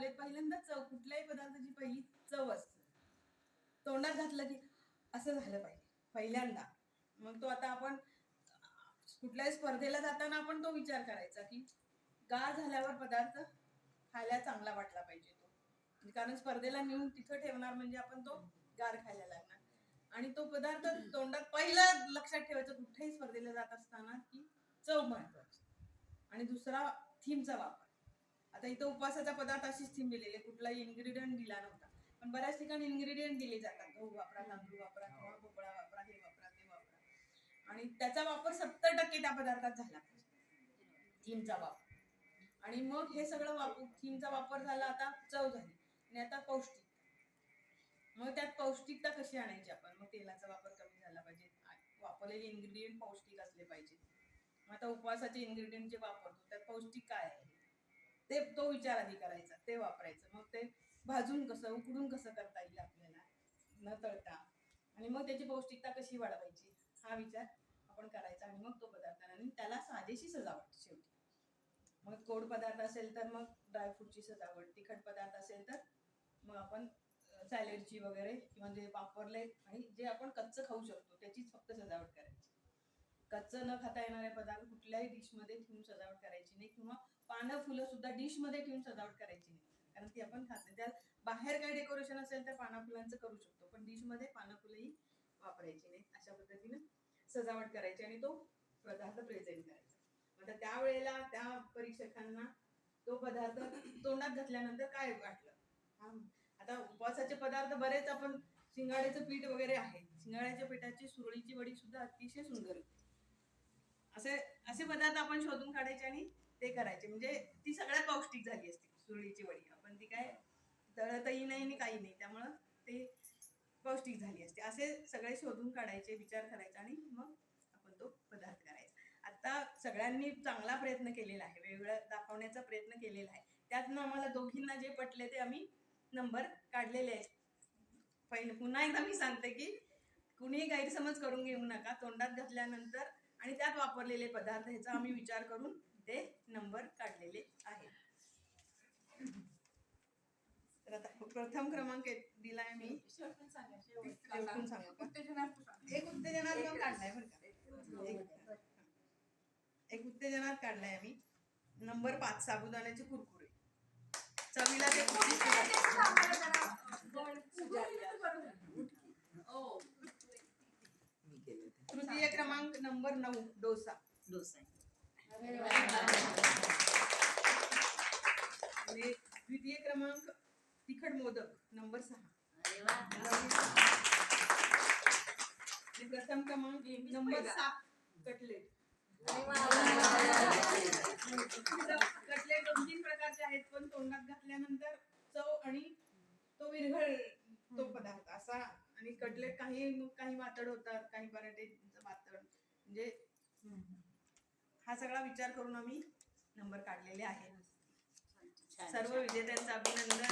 लावले पहिल्यांदा चव कुठल्याही पदार्थाची पहिली चव असते. तोंडात घातलं की असं झालं पाहिजे पहिल्यांदा. मग तो आता आपण कुठल्याही स्पर्धेला जाताना आपण तो विचार करायचा की गार झाल्यावर पदार्थ खायला चांगला वाटला पाहिजे तो. कारण स्पर्धेला नेऊन तिथं ठेवणार म्हणजे आपण तो गार खायला लागणार. आणि तो पदार्थ तोंडात पहिला लक्षात ठेवायचं कुठेही स्पर्धेला जात असताना की चव महत्वाची आणि दुसरा थीमचा वापर. आता इथं उपवासाचा पदार्थ अशीच थीम दिलेली आहे. कुठलाही इन्ग्रेडियंट दिला नव्हता. पण बऱ्याच ठिकाणी इन्ग्रेडियंट दिले जातात. गहू वापरा तांदूळ वापरा किंवा भोपळा वापरा हे वापरा ते वापरा. आणि त्याचा वापर सत्तर टक्के त्या पदार्थात झाला. थीमचा वापर. आणि मग हे सगळं वापर थीमचा वापर झाला आता चव झाली. आणि आता पौष्टिक. मग त्यात पौष्टिकता कशी आणायची आपण? मग तेलाचा वापर कमी झाला पाहिजे. वापरलेले इन्ग्रेडियंट पौष्टिक असले पाहिजे. मग आता उपवासाचे इन्ग्रेडियंट जे वापरतो त्यात पौष्टिक काय आहे? ते तो विचार आधी करायचा ते वापरायचं. मग ते भाजून कसं उकडून कसं करता येईल आपल्याला न तळता. आणि मग त्याची पौष्टिकता कशी वाढवायची हा विचार आपण करायचा आणि मग तो पदार्थ आणि. त्याला साजेशी सजावट शेवटी. मग गोड पदार्थ असेल तर मग ड्रायफ्रूटची सजावट तिखट पदार्थ असेल तर मग आपण सॅलेडची वगैरे किंवा जे वापरले आणि जे आपण कच्चं खाऊ शकतो त्याचीच फक्त सजावट करायची. कच्चं न खाता येणारे पदार्थ कुठल्याही डिशमध्ये ठेवून सजावट करायची नाही किंवा पानं फुलं सुद्धा डिशमध्ये ठेवून सजावट करायची नाही. कारण ती आपण खात नाही. त्यात बाहेर काही डेकोरेशन असेल तर पाना फुलांचं करू शकतो. पण डिशमध्ये पानं फुलंही वापरायची नाही. अशा पद्धतीने सजावट करायची आणि तो पदार्थ प्रेझेंट करायचा. म्हणजे त्यावेळेला त्या परीक्षकांना तो पदार्थ तोंडात घातल्यानंतर काय वाटलं? आता उपवासाचे पदार्थ बरेच आपण शिंगाड्याचं पीठ वगैरे आहे. शिंगाड्याच्या पिठाची सुरळीची वडी सुद्धा अतिशय सुंदर होती. असे असे पदार्थ आपण शोधून काढायचे आणि ते करायचे. म्हणजे ती सगळ्यात पौष्टिक झाली असती सुरळीची वडी. आपण ती काय तळतही नाही आणि काही नाही. त्यामुळं ते पौष्टिक झाली असते. असे सगळे शोधून काढायचे विचार करायचा आणि मग आपण तो पदार्थ करायचा. आता सगळ्यांनी चांगला प्रयत्न केलेला आहे. वेगवेगळा दाखवण्याचा प्रयत्न केलेला आहे. त्यातनं आम्हाला दोघींना जे पटले ते आम्ही नंबर काढलेले आहेत. पहिले पुन्हा एकदा मी सांगते की कुणीही गैरसमज करून घेऊ नका. तोंडात घातल्यानंतर आणि त्यात वापरलेले पदार्थ ह्याचा आम्ही विचार करून ते नंबर काढलेले आहेत. तर आता प्रथम क्रमांक एक दिलाय मी. शेवटून सांगू का? एक उत्तेजनात्मक काढलाय बरं का. एक उत्तेजनात काढलाय आम्ही. नंबर पाच साबुदाण्याचे कुरकुरे. चवीला ते. तृतीय क्रमांक नंबर नऊ डोसा. डोसा. आणि द्वितीय क्रमांक तिखट मोदक नंबर सहा. प्रथम क्रमांक नंबर सात कटलेट. कटलेट दोन तीन प्रकारचे आहेत पण तोंडात घातल्यानंतर चव आणि तो विरघळ तो पदार्थ असा. आणि कटलेट काही काही वातड होतात काही पराठे वातड. म्हणजे हा सगळा विचार करून आम्ही नंबर काढलेले आहेत. सर्व विजेत्यांचं अभिनंदन.